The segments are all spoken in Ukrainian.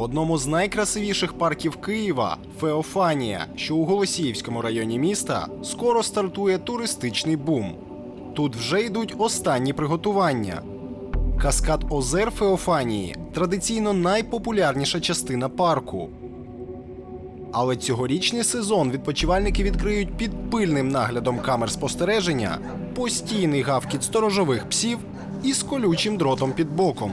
Одному з найкрасивіших парків Києва Феофанія, що у Голосіївському районі міста, скоро стартує туристичний бум. Тут вже йдуть останні приготування. Каскад озер Феофанії традиційно найпопулярніша частина парку. Але цьогорічний сезон відпочивальники відкриють під пильним наглядом камер спостереження, постійний гавкіт сторожових псів і з колючим дротом під боком.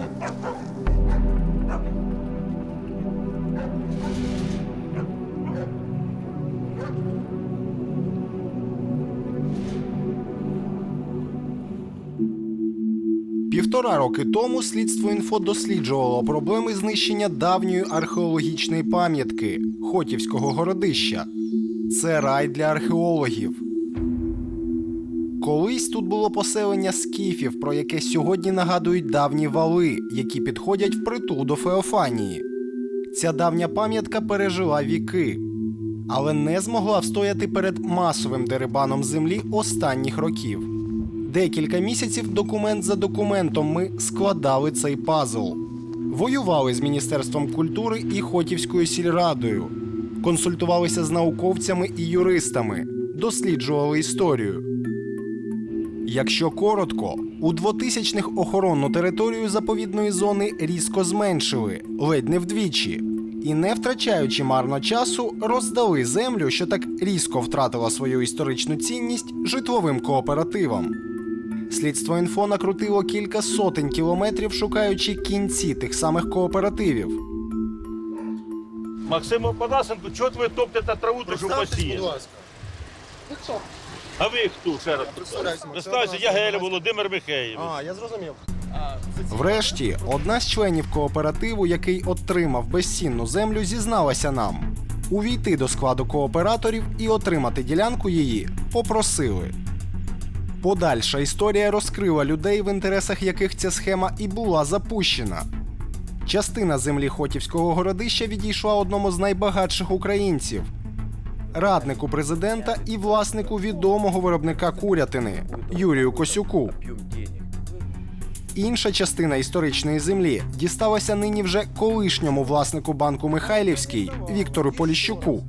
Півтора роки тому слідство інфо досліджувало проблеми знищення давньої археологічної пам'ятки Хотівського городища. Це рай для археологів. Колись тут було поселення скіфів, про яке сьогодні нагадують давні вали, які підходять впритул до Феофанії. Ця давня пам'ятка пережила віки, але не змогла встояти перед масовим дерибаном землі останніх років. Декілька місяців документ за документом ми складали цей пазл. Воювали з Міністерством культури і Хотівською сільрадою, консультувалися з науковцями і юристами, досліджували історію. Якщо коротко, у 2000-х охоронну територію заповідної зони різко зменшили, ледь не вдвічі, і не втрачаючи марно часу, роздали землю, що так різко втратила свою історичну цінність житловим кооперативам. Слідство інфо накрутило кілька сотень кілометрів, шукаючи кінці тих самих кооперативів. Максиму Панасенку, чого ви топтите траву, то що посіє? А ви хто ще раз? Представся, я Геля Володимир Михеєв. А, я зрозумів. Врешті, одна з членів кооперативу, який отримав безцінну землю, зізналася нам. Увійти до складу кооператорів і отримати ділянку її попросили. Подальша історія розкрила людей, в інтересах яких ця схема і була запущена. Частина землі Хотівського городища відійшла одному з найбагатших українців раднику президента і власнику відомого виробника курятини Юрію Косюку. Інша частина історичної землі дісталася нині вже колишньому власнику банку Михайлівський Віктору Поліщуку.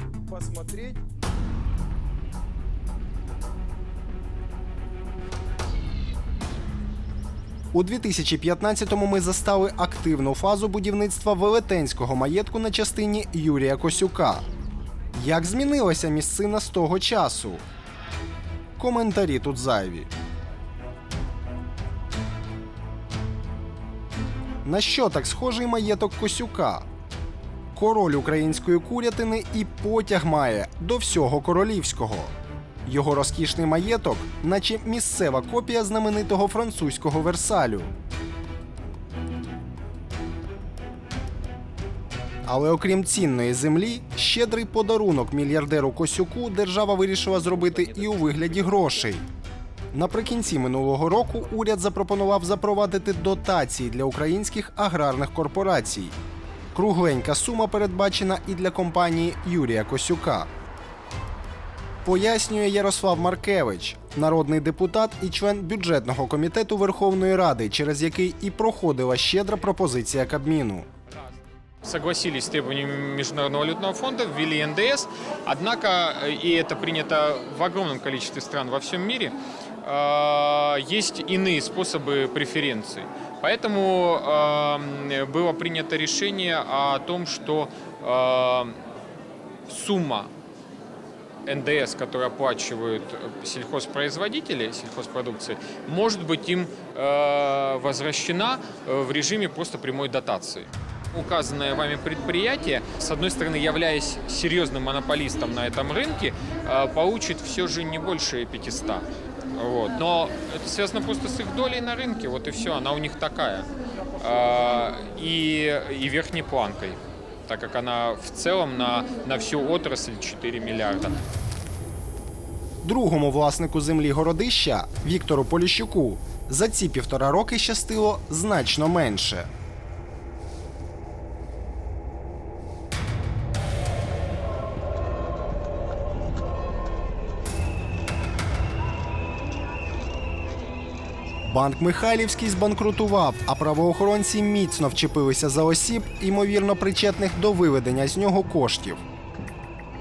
У 2015-му ми застали активну фазу будівництва велетенського маєтку на частині Юрія Косюка. Як змінилася місцина з того часу? Коментарі тут зайві. На що так схожий маєток Косюка? Король української курятини і потяг має до всього королівського. Його розкішний маєток, наче місцева копія знаменитого французького Версалю. Але окрім цінної землі, щедрий подарунок мільярдеру Косюку держава вирішила зробити і у вигляді грошей. Наприкінці минулого року уряд запропонував запровадити дотації для українських аграрних корпорацій. Кругленька сума передбачена і для компанії Юрія Косюка Пояснює Ярослав Маркевич, народний депутат і член бюджетного комітету Верховної Ради, через який і проходила щедра пропозиція Кабміну. согласились с требованиями Международного валютного фонда, ввели НДС, однако, э, и это принято в огромном количестве стран во всем мире, э, есть иные способы преференций. Поэтому э, было принято решение о том, что э, сумма НДС, которую оплачивают э, сельхозпроизводители сельхозпродукции, может быть им э, возвращена э, в режиме просто прямой дотации. Указанное вами предприятие, с одной стороны, являясь серьезным монополистом на этом рынке, получит все же не больше 500. Вот. Но это связано просто с их долей на рынке, вот и все, она у них такая. И, и верхней планкой, так как она в целом на, на всю отрасль 4 миллиарда. Другому власнику землі городища Віктору Поліщуку за ці півтора роки щастило значно менше. Банк Михайлівський збанкрутував, а правоохоронці міцно вчепилися за осіб, ймовірно причетних до виведення з нього коштів.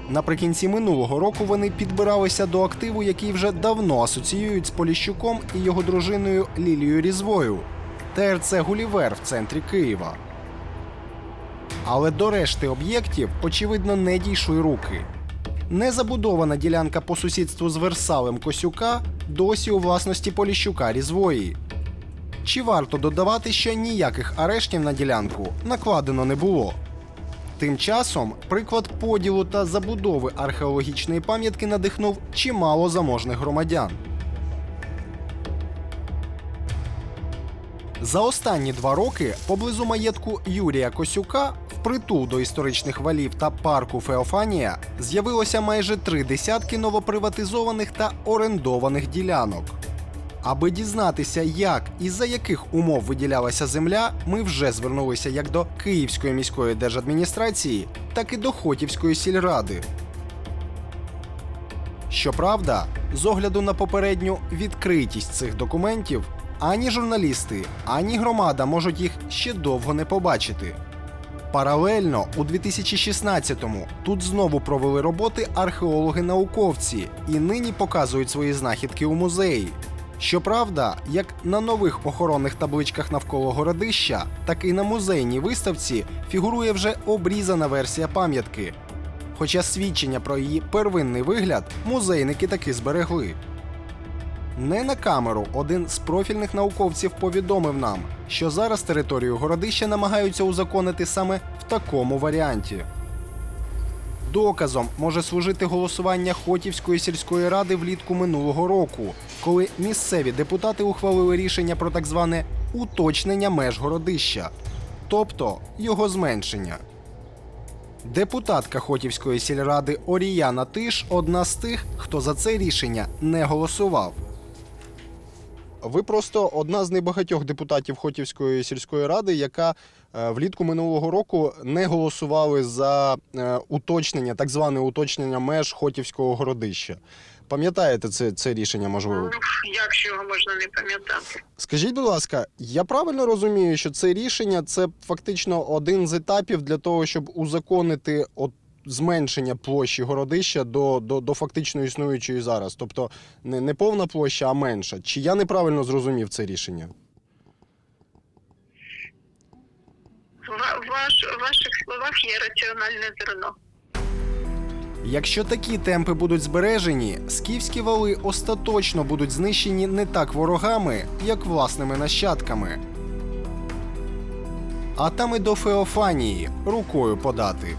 Наприкінці минулого року вони підбиралися до активу, який вже давно асоціюють з Поліщуком і його дружиною Лілією Різвою ТРЦ Гулівер в центрі Києва. Але до решти об'єктів, очевидно, не дійшли руки. Незабудована ділянка по сусідству з Версалем Косюка досі у власності Поліщука Різвої. Чи варто додавати, що ніяких арештів на ділянку накладено не було? Тим часом приклад поділу та забудови археологічної пам'ятки надихнув чимало заможних громадян. За останні два роки поблизу маєтку Юрія Косюка, впритул до історичних валів та парку Феофанія, з'явилося майже три десятки новоприватизованих та орендованих ділянок. Аби дізнатися, як і за яких умов виділялася земля, ми вже звернулися як до Київської міської держадміністрації, так і до Хотівської сільради. Щоправда, з огляду на попередню відкритість цих документів, ані журналісти, ані громада можуть їх ще довго не побачити. Паралельно у 2016-му тут знову провели роботи археологи-науковці і нині показують свої знахідки у музеї. Щоправда, як на нових охоронних табличках навколо городища, так і на музейній виставці фігурує вже обрізана версія пам'ятки. Хоча свідчення про її первинний вигляд музейники таки зберегли. Не на камеру один з профільних науковців повідомив нам, що зараз територію городища намагаються узаконити саме в такому варіанті. Доказом може служити голосування Хотівської сільської ради влітку минулого року, коли місцеві депутати ухвалили рішення про так зване уточнення меж городища, тобто його зменшення. Депутатка Хотівської сільради Оріяна Тиш одна з тих, хто за це рішення не голосував. Ви просто одна з небагатьох депутатів Хотівської сільської ради, яка е, влітку минулого року не голосували за е, уточнення, так зване уточнення меж Хотівського городища. Пам'ятаєте це, це рішення, можливо? Ну, як його можна не пам'ятати? Скажіть, будь ласка, я правильно розумію, що це рішення це фактично один з етапів для того, щоб узаконити от зменшення площі городища до, до, до фактично існуючої зараз. Тобто не, не повна площа, а менша. Чи я неправильно зрозумів це рішення? Ваш, в ваших словах є раціональне зерно. Якщо такі темпи будуть збережені, скіфські вали остаточно будуть знищені не так ворогами, як власними нащадками. А там і до Феофанії рукою подати.